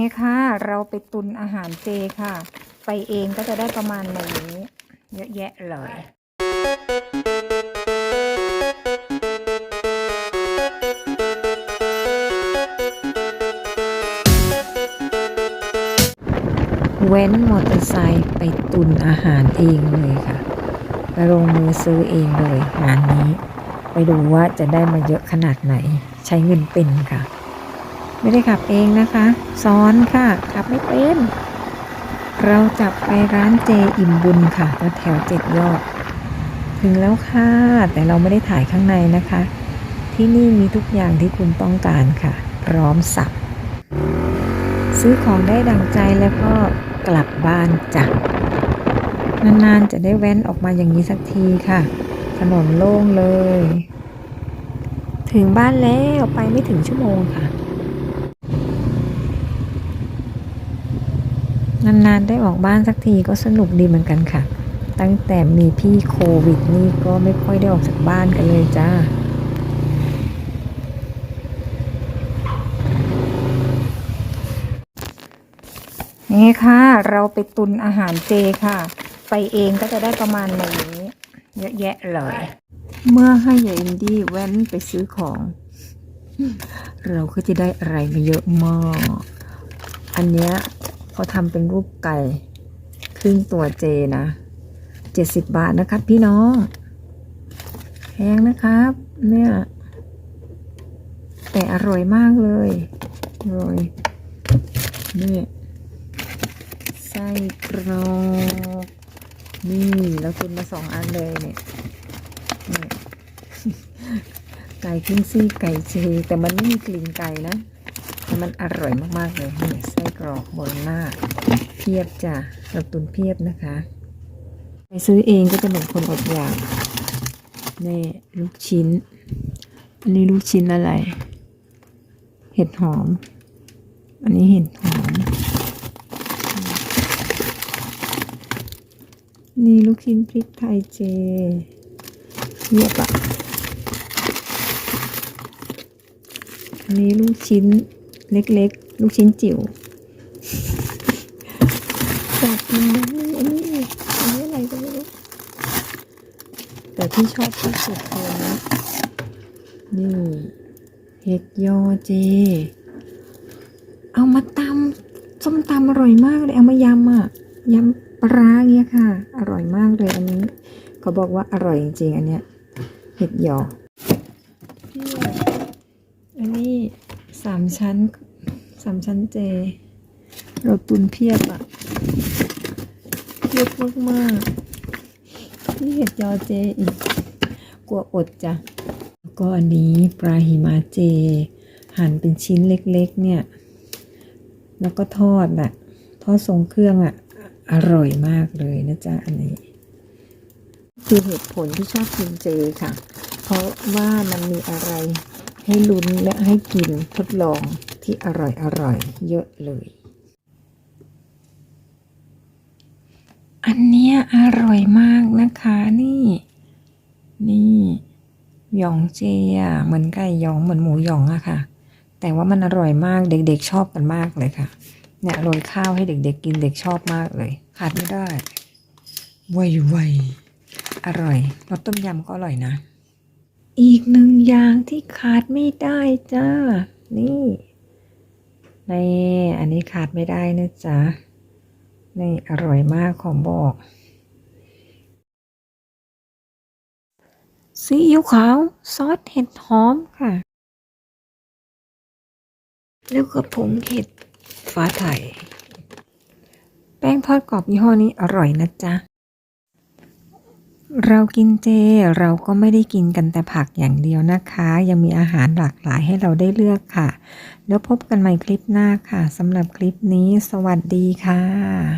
นี่ค่ะ เราไปตุนอาหารเจค่ะ ไปเองก็จะได้ประมาณนี้ เยอะแยะเลยเว้นมอเตอร์ไซค์ไปตุนอาหารเองเลยค่ะ ไปลงมือซื้อเองเลยงานนี้ ไปดูว่าจะได้มาเยอะขนาดไหน ใช้เงินเป็นค่ะ ไม่ได้ขับเองนะคะซ้อนค่ะขับไม่เป็นเราจะไปร้านเจอิ่มบุญค่ะแถวเจ็ดยอด ถึงแล้วค่ะ แต่เราไม่ได้ถ่ายข้างในนะคะ ที่นี่มีทุกอย่างที่คุณต้องการค่ะ พร้อมสับ ซื้อของได้ดังใจแล้วก็กลับบ้านจ้ะนานๆจะได้แว้นออกมาอย่างนี้สักทีค่ะ ถนนโล่งเลย ถึงบ้านแล้วไปไม่ถึงชั่วโมงค่ะ นานๆได้ออกบ้านสักทีก็สนุกดีเหมือนกันค่ะ ตั้งแต่มีพี่โควิดนี่ก็ไม่ค่อยได้ออกจากบ้านกันเลยจ้านี่ค่ะเราไปตุนอาหารเจค่ะ ไปเองก็จะได้ประมาณนี้เยอะแยะเลย เมื่อให้ยายอินดี้แว้นไปซื้อของ เราก็จะได้อะไรมาเยอะมาก อันเนี้ย เขาทำเป็นรูปไก่ ครึ่งตัวเจนะเจ็ดสิบบาทนะครับ พี่น้องแพงนะครับ เนี่ย แต่อร่อยมากเลยอร่อยนี่ไส้กรอกนี่เราตุนมาสองอันเลยเนี่ยนี่ไก่ครึ่งซี่ไก่เจแต่มันไม่มีกลิ่นไก่นะ แต่มันอร่อยมากๆเลยนี่ไส้กรอกบนหน้าเพียบจ้ะเราตุนเพียบนะคะไปซื้อเองก็จะเหมือนคนอดอยากนี่ลูกชิ้น อันนี้ลูกชิ้นอะไร เห็ดหอม อันนี้เห็ดหอม นี่ลูกชิ้นพริกไทยเจเยียบอะอันนี้ลูกชิ้น เล็กๆ ลูกชิ้นจิ๋วจับนนี่อันนี้อันนี้อะไรก็ไม่รู้แต่ที่ชอบที่สุดคือนี่นี่เห็ดยอเจ เอามาตำส้มตำอร่อยมากเลย เอามายำอะยำปลาเงี้ยค่ะ อร่อยมากเลยอันนี้เขาบอกว่าอร่อยจริงๆอันเนี้ยเห็ดหยอามชั้นสามชั้นเจ เราตุนเพียบอะเพียบมากๆนี่เห็ดยอเจอีก กลัวอดจ้ะก็อันนี้ปลาหิมาเจ หั่นเป็นชิ้นเล็กๆ เนี่ย แล้วก็ทอดน่ะทอดทรงเครื่องอะอร่อยมากเลยนะจ๊ะอันนี้ คือเหตุผลที่ชอบกินเจค่ะ เพราะว่ามันมีอะไร ให้ลุ้นและให้กินทดลองที่อร่อยอร่อยเยอะเลย อันเนี้ยอร่อยมากนะคะนี่ นี่หยองเจอะเหมือนไก่หยองเหมือนหมูหยองอะค่ะ แต่ว่ามันอร่อยมากเด็กๆชอบกันมากเลยค่ะ เนี่ยโรยข้าวให้เด็กๆกินเด็กชอบมากเลย ขาดไม่ได้ไวไวๆอร่อยรสต้มยำก็อร่อยนะ อีกหนึ่งอย่างที่ขาดไม่ได้จ้า นี่นี่อันนี้ขาดไม่ได้นะจ๊ะ นี่อร่อยมากของบอกซีอิ๊วขาวซอสเห็ดหอมค่ะ แล้วก็ผงเห็ดฟ้าไทย แป้งทอดกรอบยี่ห้อนี้อร่อยนะจ๊ะ เรากินเจเราก็ไม่ได้กินกันแต่ผักอย่างเดียวนะคะ ยังมีอาหารหลากหลายให้เราได้เลือกค่ะ แล้วพบกันใหม่คลิปหน้าค่ะสำหรับคลิปนี้ สวัสดีค่ะ